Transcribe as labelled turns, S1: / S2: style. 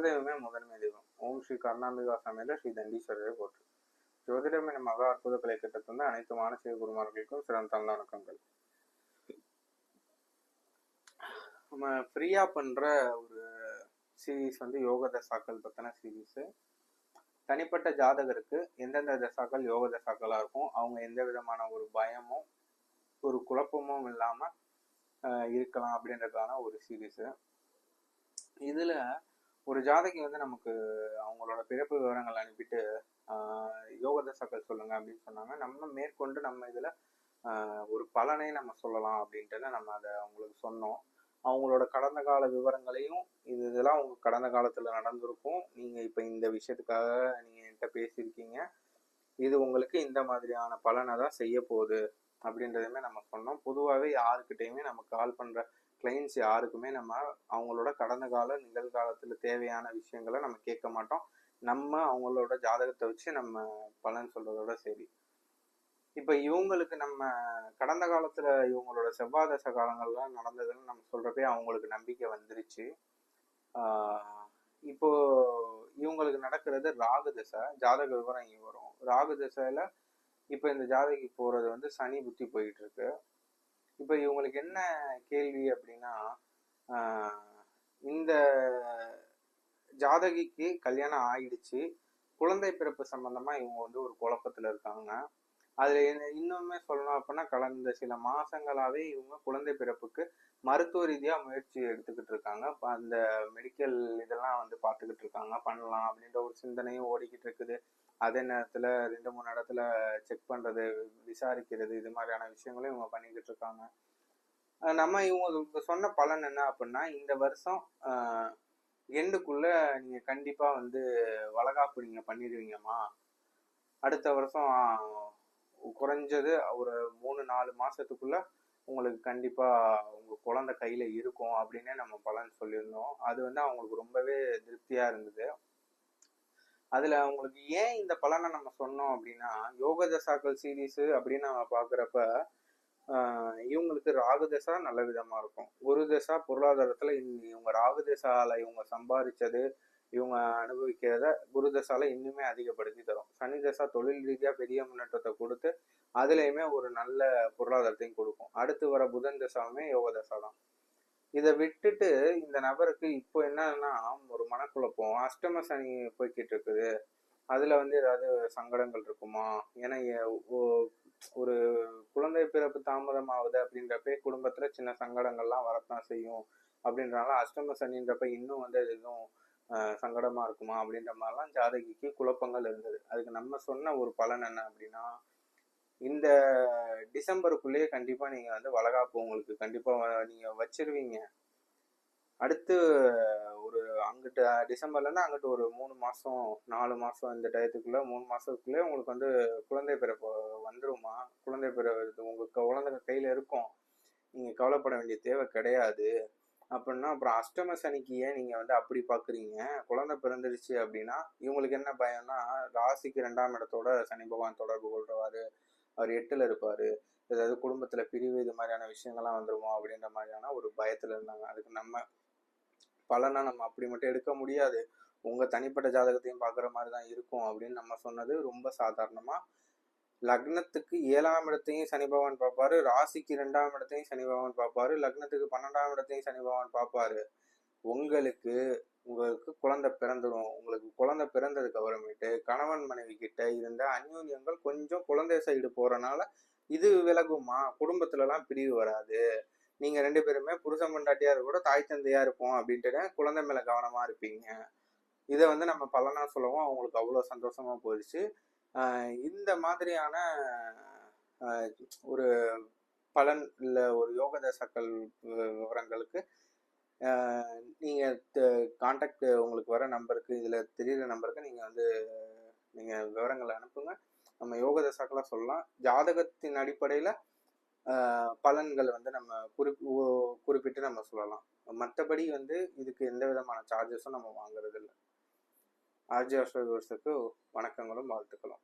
S1: குலதெய்வமே முதன்மை தெய்வம் ஓம் ஸ்ரீ கருணாம்பிகா சமேத ஸ்ரீ தண்டீஸ்வரரை போற்று ஜோதிடம் என மகா அற்புத கலை திட்டத்திலிருந்து அனைத்து மானசீக குருமார்களுக்கும் சிறந்த தந்த வணக்கங்கள் நம்ம ஃப்ரீயா பண்ற ஒரு சீரீஸ் வந்து யோக தசாக்கள் பத்தின சீரீஸ் தனிப்பட்ட ஜாதகருக்கு எந்தெந்த தசாக்கள் யோக தசாக்களா இருக்கும் அவங்க எந்த விதமான ஒரு பயமும் ஒரு குழப்பமும் இல்லாம இருக்கலாம் அப்படின்றதுக்கான ஒரு சீரீஸ் இதுல ஒரு ஜாதகி வந்து நமக்கு அவங்களோட பிறப்பு விவரங்கள் அனுப்பிட்டு ஆஹ் யோக தசாக்கள் சொல்லுங்க அப்படின்னு சொன்னாங்க. நம்ம மேற்கொண்டு நம்ம இதில் ஒரு பலனை நம்ம சொல்லலாம் அப்படின்ட்டு நம்ம அதை அவங்களுக்கு சொன்னோம். அவங்களோட கடந்த கால விவரங்களையும் இது இதெல்லாம் அவங்க கடந்த காலத்தில் நடந்திருக்கும். நீங்கள் இப்போ இந்த விஷயத்துக்காக நீங்கள் என்கிட்ட பேசியிருக்கீங்க. இது உங்களுக்கு இந்த மாதிரியான பலனை தான் செய்ய போகுது அப்படின்றதுமே நம்ம சொன்னோம். பொதுவாகவே யாருக்கிட்டையுமே நம்ம கால் பண்ணுற கிளைண்ட்ஸ் யாருக்குமே நம்ம அவங்களோட கடந்த கால நிகழ்காலத்தில் தேவையான விஷயங்களை நம்ம கேட்க மாட்டோம். நம்ம அவங்களோட ஜாதகத்தை வச்சு நம்ம பலன் சொல்றதோட சரி. இப்போ இவங்களுக்கு நம்ம கடந்த காலத்தில் இவங்களோட செவ்வாய் தச காலங்கள்லாம் நடந்ததுன்னு நம்ம சொல்கிறப்பே அவங்களுக்கு நம்பிக்கை வந்துருச்சு. இப்போ இவங்களுக்கு நடக்கிறது ராகு தசை ஜாதக விவரம் இங்கே வரும். ராகு தசையில் இப்போ இந்த ஜாதகி போகிறது வந்து சனி புத்தி போயிட்டு இருக்கு. இப்போ இவங்களுக்கு என்ன கேள்வி அப்படின்னா இந்த ஜாதகிக்கு கல்யாணம் ஆயிடுச்சு குழந்தை பிறப்பு சம்பந்தமா இவங்க வந்து ஒரு குழப்பத்துல இருக்காங்க. அதுல இன்னுமே சொல்லணும் அப்படின்னா கடந்த சில மாசங்களாவே இவங்க குழந்தை பிறப்புக்கு மருத்துவ ரீதியா முயற்சி எடுத்துக்கிட்டு இருக்காங்க. அந்த மெடிக்கல் இதெல்லாம் வந்து பார்த்துக்கிட்டு இருக்காங்க. பண்ணலாம் அப்படின்ற ஒரு சிந்தனையும் ஓடிக்கிட்டு இருக்குது. அதே நேரத்துல ரெண்டு மூணு இடத்துல செக் பண்றது விசாரிக்கிறது இது மாதிரியான விஷயங்களும் இவங்க பண்ணிக்கிட்டு இருக்காங்க. நம்ம இவங்களுக்கு சொன்ன பலன் என்ன அப்படின்னா இந்த வருஷம் எண்டுக்குள்ள நீங்க கண்டிப்பா வந்து வளகாப்பு நீங்க பண்ணிடுவீங்கம்மா. அடுத்த வருஷம் குறைஞ்சது ஒரு மூணு நாலு மாசத்துக்குள்ள உங்களுக்கு கண்டிப்பா உங்க குழந்தை கையில இருக்கும் அப்படின்னே நம்ம பலன் சொல்லியிருந்தோம். அது வந்து அவங்களுக்கு ரொம்பவே திருப்தியா இருந்தது. அதுல அவங்களுக்கு ஏன் இந்த பலனை நம்ம சொன்னோம் அப்படின்னா யோக தசாக்கள் சீரீஸ் அப்படின்னு நம்ம பாக்குறப்ப ஆஹ் இவங்களுக்கு ராகு தசா நல்ல விதமா இருக்கும். குரு தசா பொருளாதாரத்துல இவங்க ராகு தசால இவங்க சம்பாதிச்சது இவங்க அனுபவிக்கிறத குரு தசால இன்னுமே அதிகப்படுத்தி தரும். சனி தசா தொழில் ரீதியா பெரிய முன்னேற்றத்தை கொடுத்து அதுலயுமே ஒரு நல்ல பொருளாதாரத்தையும் கொடுக்கும். அடுத்து வர புதன் தசாவுமே யோக தசா தான் இதை விட்டுட்டு இந்த நபருக்கு இப்போ என்னன்னா ஒரு மனக்குழப்பம். அஷ்டம சனி போய்கிட்டு இருக்குது. அதுல வந்து ஏதாவது சங்கடங்கள் இருக்குமா? ஏன்னா ஒரு குழந்தை பிறப்பு தாமதம் ஆகுது அப்படின்றப்பே குடும்பத்துல சின்ன சங்கடங்கள்லாம் வரத்தான் செய்யும். அப்படின்றனால அஷ்டம சனின்றப்ப இன்னும் வந்து எதுவும் சங்கடமாக சங்கடமா இருக்குமா அப்படின்ற மாதிரிலாம் ஜாதகிக்கு குழப்பங்கள் இருந்தது. அதுக்கு நம்ம சொன்ன ஒரு பலன் என்ன அப்படின்னா இந்த டிசம்பருக்குள்ளேயே கண்டிப்பா நீங்க வந்து வளகாப்பு உங்களுக்கு கண்டிப்பா வ- நீங்க வச்சிருவீங்க. அடுத்து ஒரு அங்கிட்டு டிசம்பர்ல அங்கிட்டு ஒரு மூணு மாசம் நாலு மாசம் இந்த டயத்துக்குள்ள மூணு மாசத்துக்குள்ளே உங்களுக்கு வந்து குழந்தை பிறப்பு வந்துருமா? குழந்தை பிறகு உங்க குழந்தை கையில இருக்கும். நீங்க கவலைப்பட வேண்டிய தேவை கிடையாது. அப்படின்னா அப்புறம் அஷ்டம சனிக்கு ஏன் நீங்கள் வந்து அப்படி பார்க்குறீங்க குழந்தை பிறந்துடுச்சு அப்படின்னா இவங்களுக்கு என்ன பயம்னா ராசிக்கு ரெண்டாம் இடத்தோட சனி பகவான் தொடர்பு கொள்றவாரு அவர் எட்டில் இருப்பார். ஏதாவது குடும்பத்தில் பிரிவு இது மாதிரியான விஷயங்கள்லாம் வந்துருமோ அப்படின்ற மாதிரியான ஒரு பயத்தில் இருந்தாங்க. அதுக்கு நம்ம பலனாக நம்ம அப்படி மட்டும் எடுக்க முடியாது. உங்கள் தனிப்பட்ட ஜாதகத்தையும் பார்க்குற மாதிரி தான் இருக்கும் அப்படின்னு நம்ம சொன்னது ரொம்ப சாதாரணமாக லக்னத்துக்கு ஏழாம் இடத்தையும் சனி பகவான் பார்ப்பாரு. ராசிக்கு ரெண்டாம் இடத்தையும் சனி பகவான் பார்ப்பாரு. லக்னத்துக்கு பன்னெண்டாம் இடத்தையும் சனி பகவான் பார்ப்பாரு. உங்களுக்கு உங்களுக்கு குழந்தை பிறந்துடும். உங்களுக்கு குழந்தை பிறந்ததுக்கு அப்புறமேட்டு கணவன் மனைவி கிட்ட இருந்த அந்யோன்யங்கள் கொஞ்சம் குழந்தை சைடு போறனால இது விலகுமா? குடும்பத்துல எல்லாம் பிரிவு வராது. நீங்க ரெண்டு பேருமே புருஷன் பொண்டாட்டியா கூட தாய் தந்தையா இருப்போம் அப்படின்ட்டு குழந்தை மேல கவனமா இருப்பீங்க. இதை வந்து நம்ம பலனா சொல்லவும். அவங்களுக்கு அவ்வளோ சந்தோஷமா போயிடுச்சு. இந்த மாதிரியான ஒரு பலன் இல்லை ஒரு யோக தசாக்கள் விவரங்களுக்கு நீங்கள் நீங்க காண்டாக்ட் உங்களுக்கு வர நம்பருக்கு இதில் தெரிகிற நம்பருக்கு நீங்கள் வந்து நீங்கள் விவரங்களை அனுப்புங்க. நம்ம யோக தசாக்களாக சொல்லலாம். ஜாதகத்தின் அடிப்படையில் பலன்கள் வந்து நம்ம குறி குறிப்பிட்டு நம்ம சொல்லலாம். மற்றபடி வந்து இதுக்கு எந்த விதமான சார்ஜஸும் நம்ம வாங்குறது இல்லை ஆர்ஜி அஸ்ட்ரோவர்ஸுக்கு வணக்கங்களும் வாழ்த்துக்களும்.